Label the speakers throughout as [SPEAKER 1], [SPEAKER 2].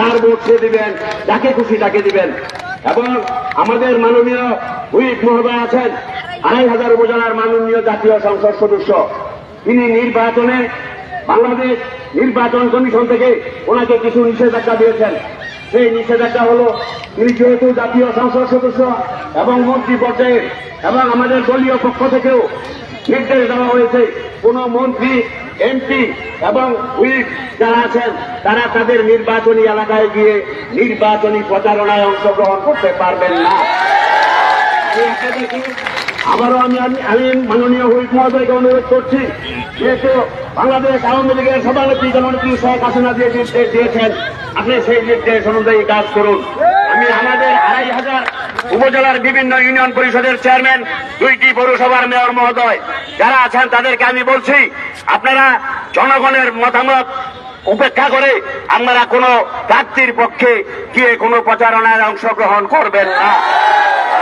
[SPEAKER 1] যার ভোট সে দিবেন, যাকে খুশি তাকে দিবেন। এবং আমাদের মাননীয় হুইপ মহোদয় আছেন, আড়াই হাজার উপজেলার মাননীয় জাতীয় সংসদ সদস্য। তিনি নির্বাচনে বাংলাদেশ নির্বাচন কমিশন থেকে ওনাকে কিছু নিষেধাজ্ঞা দিয়েছেন। সেই নিষেধাজ্ঞা হল, তিনি যেহেতু জাতীয় সংসদ সদস্য এবং মন্ত্রী পর্যায়ে এবং আমাদের দলীয় পক্ষ থেকেও নির্দেশ দেওয়া হয়েছে, কোন মন্ত্রী এমপি এবং হুইপ যারা আছেন, তারা তাদের নির্বাচনী এলাকায় গিয়ে নির্বাচনী প্রচারণায় অংশগ্রহণ করতে পারবেন না। আবারও আমি আমি- মাননীয় হুইপ মহোদয়কে অনুরোধ করছি, যেহেতু বাংলাদেশ আওয়ামী লীগের সভানেত্রী জননেত্রী শেখ হাসিনা যে নির্দেশ দিয়েছেন, আপনি সেই নির্দেশ অনুযায়ী কাজ করুন। আমি আমাদের আড়াই হাজার উপজেলার বিভিন্ন ইউনিয়ন পরিষদের চেয়ারম্যান, দুইটি পৌরসভার মেয়র মহোদয়, যারা আছেন তাদেরকে আমি বলছি, আপনারা জনগণের মতামত উপেক্ষা করে আপনারা কোনো প্রার্থীর পক্ষে গিয়ে কোনো প্রচারণায় অংশগ্রহণ করবেন না।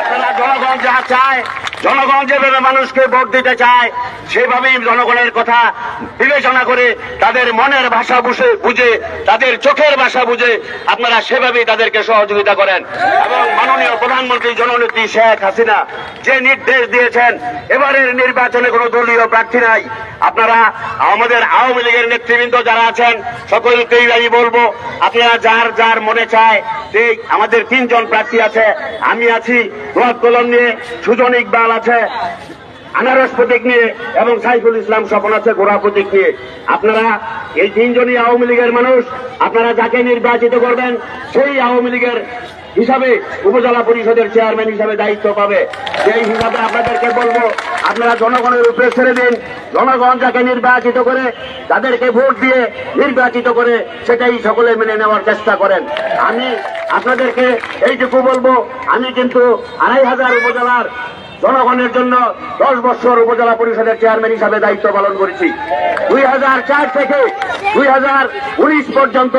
[SPEAKER 1] আপনারা জনগণ যা চায় জনগণ যেভাবে মানুষকে ভোট দিতে চায়, সেভাবেই জনগণের কথা বিবেচনা করে তাদের মনের ভাষা বুঝে বুঝে, তাদের চোখের ভাষা বুঝে আপনারা সেভাবেই তাদেরকে সহযোগিতা করেন। এবং মাননীয় প্রধানমন্ত্রী জননেত্রী শেখ হাসিনা যে নির্দেশ দিয়েছেন, এবারের নির্বাচনে কোনো দলীয় প্রার্থী নাই। আপনারা আমাদের আওয়ামী লীগের নেতৃবৃন্দ যারা আছেন, সকলকেই আমি বলব, আপনারা যার যার মনে চায় আমাদের তিনজন প্রার্থী আছে। আমি আছি দোয়াত কলম নিয়ে সুজন ইকবাল আছে, আনারস প্রতীক নিয়ে এবং সাইফুল ইসলাম স্বপন আছে ঘোড়া প্রতীক নিয়ে। আপনারা এই তিনজনই আওয়ামী লীগের মানুষ, আপনারা যাকে নির্বাচিত করবেন, সেই আওয়ামী লীগের হিসাবে উপজেলা পরিষদের চেয়ারম্যান হিসাবে দায়িত্ব পাবে। সেই হিসাবে আপনাদেরকে বলব, আপনারা জনগণের উপরে ছেড়ে দিন। জনগণ যাকে নির্বাচিত করে, তাদেরকে ভোট দিয়ে নির্বাচিত করে, সেটাই সকলে মেনে নেওয়ার চেষ্টা করেন। আমি আপনাদেরকে এইটুকু বলব, আমি কিন্তু আড়াই হাজার উপজেলার জনগণের জন্য দশ বছর উপজেলা পরিষদের চেয়ারম্যান হিসাবে দায়িত্ব পালন করেছি। দুই হাজার চার থেকে দুই হাজার উনিশ পর্যন্ত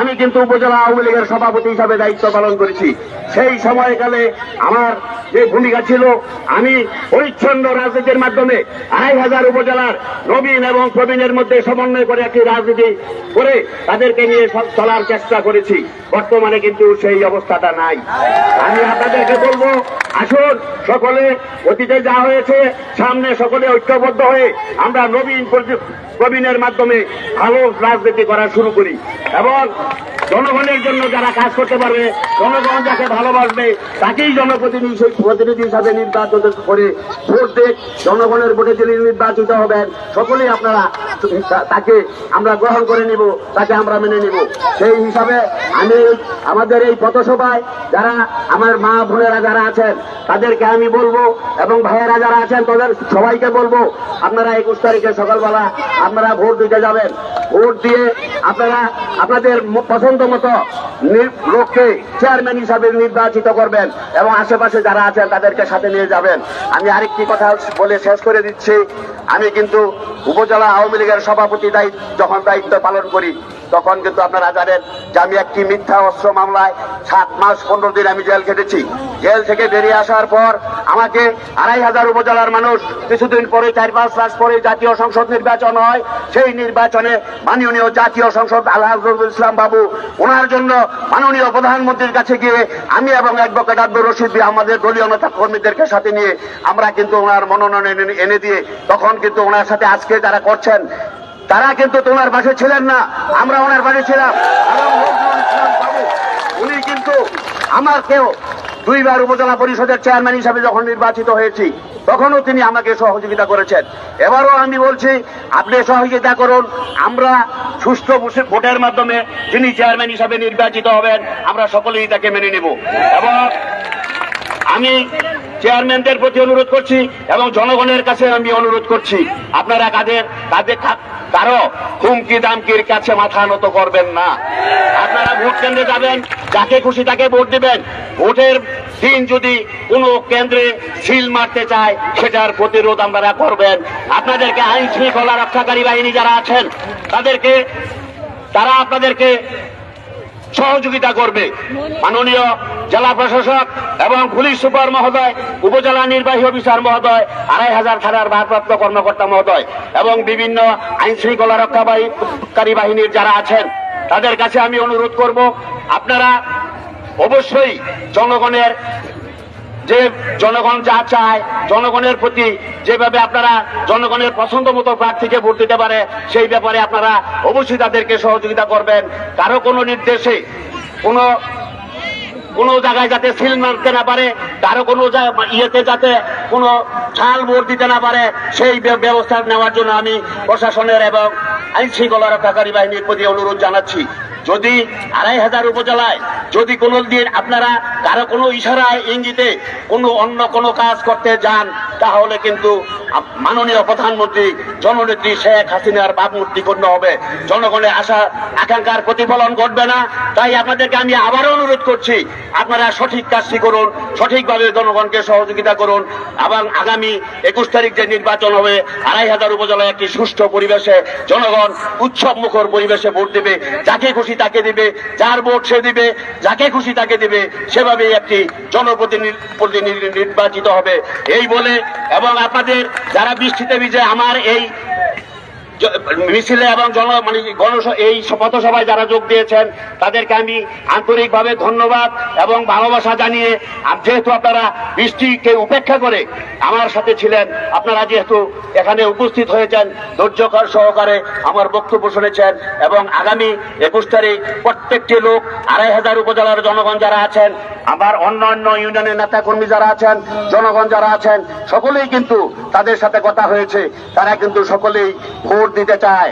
[SPEAKER 1] আমি কিন্তু উপজেলা আওয়ামী লীগের সভাপতি হিসাবে দায়িত্ব পালন করেছি। সেই সময়কালে আমার যে ভূমিকা ছিল, আমি পরিচ্ছন্ন রাজনীতির মাধ্যমে আড়াই হাজার উপজেলার নবীন এবং প্রবীণের মধ্যে সমন্বয় করে একটি রাজনীতি করে তাদেরকে নিয়ে চলার চেষ্টা করেছি। বর্তমানে কিন্তু সেই অবস্থাটা নাই। আমি আপনাদেরকে বলব, আসুন সকলে অতীতে যা হয়েছে, সামনে সকলে ঐক্যবদ্ধ হয়ে আমরা নবীন প্রবীণের মাধ্যমে ভালো রাজনীতি করা শুরু করি। এবং জনগণের জন্য যারা কাজ করতে পারবে, জনগণ যাকে ভালোবাসবে, তাকেই জনপ্রতিনিধি সেই প্রতিনিধি হিসাবে নির্বাচিত করে ভোট দেখ জনগণের ভোটে যিনি নির্বাচিত হবেন, সকলেই আপনারা তাকে আমরা গ্রহণ করে নিব, তাকে আমরা মেনে নিব। সেই হিসাবে আমি আমাদের এই পথসভায় যারা আমার মা বোনেরা যারা আছেন, তাদেরকে আমি বলব এবং ভাইয়েরা যারা আছেন, তাদের সবাইকে বলব, আপনারা একুশ তারিখে সকালবেলা আপনারা ভোট দিতে যাবেন। ভোট দিয়ে আপনারা, আপনাদের পছন্দ মতো লোককে চেয়ারম্যান হিসাবে নির্বাচিত করবেন এবং আশেপাশে যারা আছেন তাদেরকে সাথে নিয়ে যাবেন। আমি আরেকটি কথা বলে শেষ করে দিচ্ছি। আমি কিন্তু উপজেলা আওয়ামী লীগের সভাপতি দায়িত্ব যখন দায়িত্ব পালন করি তখন কিন্তু আপনারা জানেন যে আমি একটি মিথ্যা অস্ত্র মামলায় সাত মাস পনেরো দিন আমি জেল খেটেছি। জেল থেকে বেরিয়ে আসার পর আমাকে আড়াই হাজার উপজেলার মানুষ কিছুদিন পরে চার পাঁচ মাস পরে জাতীয় সংসদ নির্বাচন হয়। সেই নির্বাচনে মাননীয় জাতীয় সংসদ আল্লাহ ইসলাম বাবু, ওনার জন্য মাননীয় প্রধানমন্ত্রীর কাছে গিয়ে আমি এবং অ্যাডভোকেট আব্দুর রশিদ আমাদের দলীয় নেতা কর্মীদেরকে সাথে নিয়ে আমরা কিন্তু ওনার মনোনয়ন এনে দিয়ে তখন কিন্তু ওনার সাথে আজকে যারা করছেন তারা কিন্তু তোমার পাশে ছিলেন না, আমরা ওনার পাশে ছিলাম। উনি কিন্তু আমার কেউ দুইবার উপজেলা পরিষদের চেয়ারম্যান হিসাবে যখন নির্বাচিত হয়েছি, তখনও তিনি আমাকে সহযোগিতা করেছেন। এবারও আমি বলছি, আপনি সহযোগিতা করুন, আমরা সুস্থ ভোটের মাধ্যমে যিনি চেয়ারম্যান হিসাবে নির্বাচিত হবেন, আমরা সকলেই তাকে মেনে নেব। এবং আমি চেয়ারম্যানদের প্রতি অনুরোধ করছি, এবং জনগণের কাছে আমি অনুরোধ করছি, আপনারা কাদের কাদের কারও হুমকি দামকির কাছে মাথা নত করবেন না। আপনারা ভোট কেন্দ্রে যাবেন, যাকে খুশি তাকে ভোট দিবেন। ভোটের দিন যদি কোনো কেন্দ্রে সিল মারতে চায়, সেটার প্রতিরোধ আপনারা করবেন। আপনাদেরকে আইন শৃঙ্খলা রক্ষাকারী বাহিনী যারা আছেন, তাদেরকে, তারা আপনাদেরকে সহযোগিতা করবে। মাননীয় জেলা প্রশাসক এবং পুলিশ সুপার মহোদয়, উপজেলা নির্বাহী অফিসার মহোদয়, আড়াই হাজার থানার ভারপ্রাপ্ত কর্মকর্তা মহোদয় এবং বিভিন্ন আইন শৃঙ্খলা রক্ষাকারী বাহিনীর যারা আছেন, তাদের কাছে আমি অনুরোধ করব, আপনারা অবশ্যই জনগণের যে জনগণ যা চায়, জনগণের প্রতি যেভাবে আপনারা জনগণের পছন্দ মতো প্রার্থীকে ভোট দিতে পারে, সেই ব্যাপারে আপনারা অবশ্যই তাদেরকে সহযোগিতা করবেন। কারও কোনো নির্দেশে, কোনো কোনো জায়গায় যাতে সিল মারতে না পারে, কারও কোনো ইয়েতে যাতে কোনো ছাল ভোট দিতে না পারে, সেই ব্যবস্থা নেওয়ার জন্য আমি প্রশাসনের এবং আইন শৃঙ্খলা রক্ষাকারী বাহিনীর প্রতি অনুরোধ জানাচ্ছি, যদি আড়াই হাজার উপজেলায় যদি কোনো দিন আপনারা কারও কোনো ইশারায় ইঙ্গিতে কোনো অন্য কোনো কাজ করতে যান, তাহলে কিন্তু মাননীয় প্রধানমন্ত্রী, জননেত্রী শেখ হাসিনার ভাবমূর্তি গণ্য হবে। জনগণের আশা, আকাঙ্ক্ষার প্রতিফলন ঘটবে না। তাই আপনাদেরকে আমি আবারও অনুরোধ করছি, আপনারা সঠিক কাজটি করুন, সঠিকভাবে জনগণকে সহযোগিতা করুন এবং আগামী একুশ তারিখ যে নির্বাচন হবে, আড়াই হাজার উপজেলায় একটি সুষ্ঠু পরিবেশে জনগণ উৎসব মুখর পরিবেশে ভোট দেবে। যাকে খুশি তাকে দিবে, যার ভোট সে দিবে, যাকে খুশি তাকে দিবে, সেভাবেই একটি জনপ্রতিনিধি প্রতিনিধি নির্বাচিত হবে। এই বলে এবং আপনাদের যারা বৃষ্টিতে ভিজে আমার এই মিছিলে এবং জন মানে গণ এই পথসভায় যারা যোগ দিয়েছেন, তাদেরকে আমি আন্তরিকভাবে ধন্যবাদ এবং ভালোবাসা জানিয়ে যেহেতু আপনারা বৃষ্টিকে উপেক্ষা করে আমার সাথে ছিলেন, আপনারা যেহেতু এখানে উপস্থিত হয়েছেন, ধৈর্যকর সহকারে আমার বক্তব্য শুনেছেন এবং আগামী একুশ তারিখ প্রত্যেকটি লোক আড়াই হাজার উপজেলার জনগণ যারা আছেন আমার অন্য অন্য ইউনিয়নের নেতা কর্মী যারা আছেন, জনগণ যারা আছেন, সকলেই কিন্তু তাদের সাথে কথা হয়েছে। তারা কিন্তু সকলেই দিতে চায়।